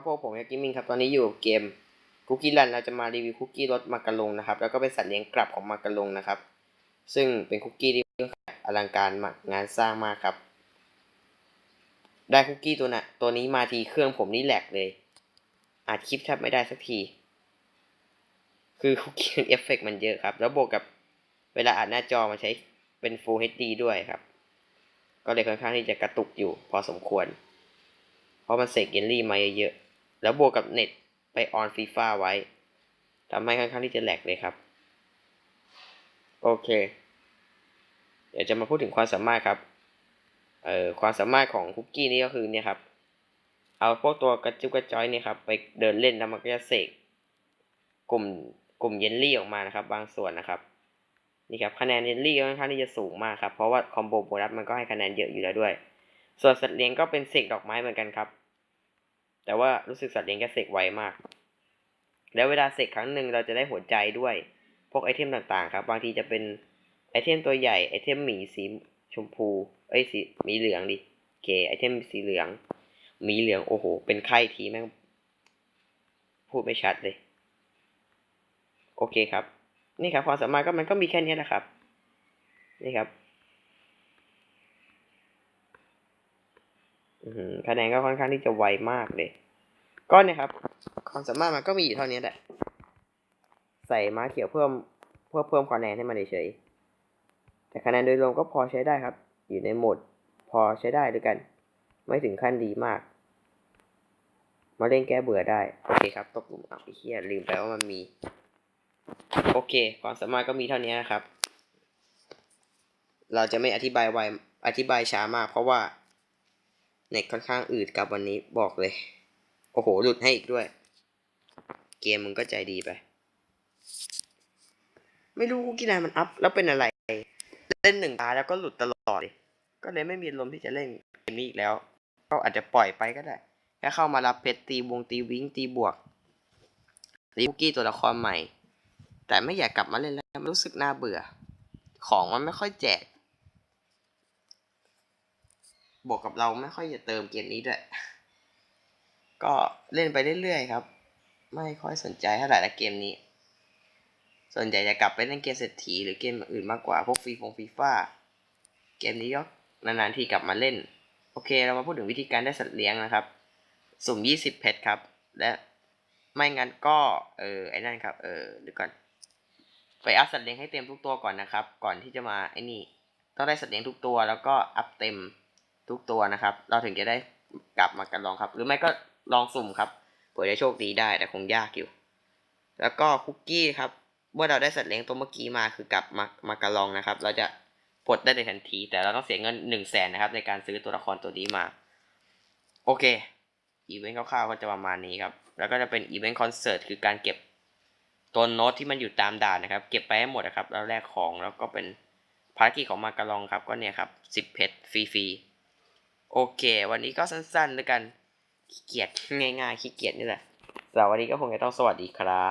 ครับผมผมยากิมิงครับตอนนี้อยู่เกมคุกกี้รันเราจะมารีวิวคุกกี้รสมากะลงนะครับ แล้วก็เป็นสัตว์เลี้ยงกลับของมากะลงนะครับ ซึ่งเป็นคุกกี้ที่อลังการมากงานสร้างมากครับ ได้คุกกี้ตัวน่ะตัวนี้มาทีเครื่องผมนี่แหลกเลยอัดคลิปแทบไม่ได้สักที คือคุกกี้เอฟเฟกต์มันเยอะครับ แล้วบวกกับเวลาอัดหน้าจอมันใช้เป็น Full HD ด้วยครับ ก็เลยค่อนข้างที่จะกระตุกอยู่พอสมควร เพราะมันเสกเยลลี่มาเยอะๆ แล้วบวกกับเน็ตไปออนฟีฟ่าไว้ทำให้ค่อนข้างที่จะแหลกเลยครับ โอเค เดี๋ยวจะมาพูดถึงความสามารถครับ เอ่อความสามารถของคุกกี้นี่ก็คือเนี่ยครับ เอาพวกตัวกระจุกกระจอยเนี่ยครับไปเดินเล่นแล้วมันก็จะเสกกลุ่มกลุ่มเยลลี่ออกมานะครับ บางส่วนนะครับนี่ครับคะแนนเยลลี่ค่อนข้างที่จะสูงมากครับเพราะว่าคอมโบโบนัสมันก็ให้คะแนนเยอะอยู่แล้วด้วย ส่วนสัตว์เลี้ยงก็เป็นเสกดอกไม้เหมือนกันครับ แต่ว่ารู้สึกสัตว์เลี้ยงจะเสกไวมาก แล้วเวลาเสกครั้งหนึ่งเราจะได้หัวใจด้วย พวกไอเทมต่างๆ ครับ บางทีจะเป็นไอเทมตัวใหญ่ ไอเทมหมีสีชมพู เอ้ยสีหมีเหลืองดิโอเคไอเทมสีเหลือง หมีเหลืองโอ้โห เป็นไข้ทีแม่งพูดไม่ชัดเลย โอเคครับ นี่ครับความสามารถก็มันก็มีแค่นี้แหละครับ นี่ครับ อือหือ คะแนนก็ค่อนข้างที่จะไวมากเลย ก็เนี่ยครับ ความสามารถมันก็มีอยู่เท่านี้แหละ ใส่ม้าเขียวเพิ่มเพื่อเพิ่มคะแนนให้มันเฉยแต่คะแนนโดยรวมก็พอใช้ได้ครับ อยู่ในโหมดพอใช้ได้ด้วยกัน ไม่ถึงขั้นดีมาก มาเล่นแก้เบื่อได้ โอเคครับ ตกหลุมอะไอ้เหี้ยลืมไปว่ามันมี โอเค ความสามารถก็มีเท่านี้นะครับ เราจะไม่อธิบายไวอธิบายช้ามากเพราะว่า เน็ตค่อนข้างอืดกับวันนี้บอกเลย โอ้โห หลุดให้อีกด้วย เกมมึงก็ใจดีไป ไม่รู้กุกกี้นายมันอัพ แล้วเป็นอะไร เล่นหนึ่งตาแล้วก็หลุดตลอดเลยก็เลยไม่มีลมที่จะเล่นเกมนี้อีกแล้ว ก็อาจจะปล่อยไปก็ได้แค่เข้ามารับเพชรตีวงตีวิงตีบวกรีคุกกี้ตัวละครใหม่ แต่ไม่อยากกลับมาเล่นแล้วมันรู้สึกน่าเบื่อ ของมันไม่ค่อยแจก บวกกับเราไม่ค่อยจะเติมเกมนี้ด้วยก็เล่นไปเรื่อยๆครับ ไม่ค่อยสนใจเท่าไหร่ละเกมนี้ ส่วนใหญ่จะกลับไปเล่นเกมเศรษฐีหรือเกมอื่นมากกว่า พวกฟรีฟงฟีฟ่าเกมนี้ก็นานๆทีกลับมาเล่น โอเคเรามาพูดถึงวิธีการได้สัตว์เลี้ยงนะครับ สุ่ม 20 เพชรครับ และไม่งั้นก็เออไอ้นั่นครับ เออเดี๋ยวก่อนไปอัพสัตว์เลี้ยงให้เต็มทุกตัวก่อนนะครับ ก่อนที่จะมาไอ้นี่ ต้องได้สัตว์เลี้ยงทุกตัวแล้วก็อัพเต็ม ทุกตัวนะครับ เราถึงจะได้กลับมากันลองครับ หรือไม่ก็ลองสุ่มครับเผื่อจะโชคดีได้แต่คงยากอยู่ แล้วก็คุกกี้ครับเมื่อเราได้สัตว์เลี้ยงตัวเมื่อกี้มาคือกลับมามากระลองนะครับ เราจะปลดได้ในทันที แต่เราต้องเสียเงินหนึ่งแสนนะครับในการซื้อตัวละครตัวนี้มา โอเคอีเวนต์คร่าวๆก็จะประมาณนี้ครับ แล้วก็จะเป็นอีเวนต์คอนเสิร์ตคือการเก็บตัวโน้ตที่มันอยู่ตามด่านนะครับ เก็บไปให้หมดนะครับแล้วแลกของแล้วก็เป็นภารกิจของมากระลองครับก็เนี่ยครับสิบเพชรฟรีๆ โอเค วันนี้ก็สั้นๆแล้วกันขี้เกียจง่ายๆขี้เกียจนี่แหละสำหรับวันนี้ก็คงจะต้องสวัสดีครับ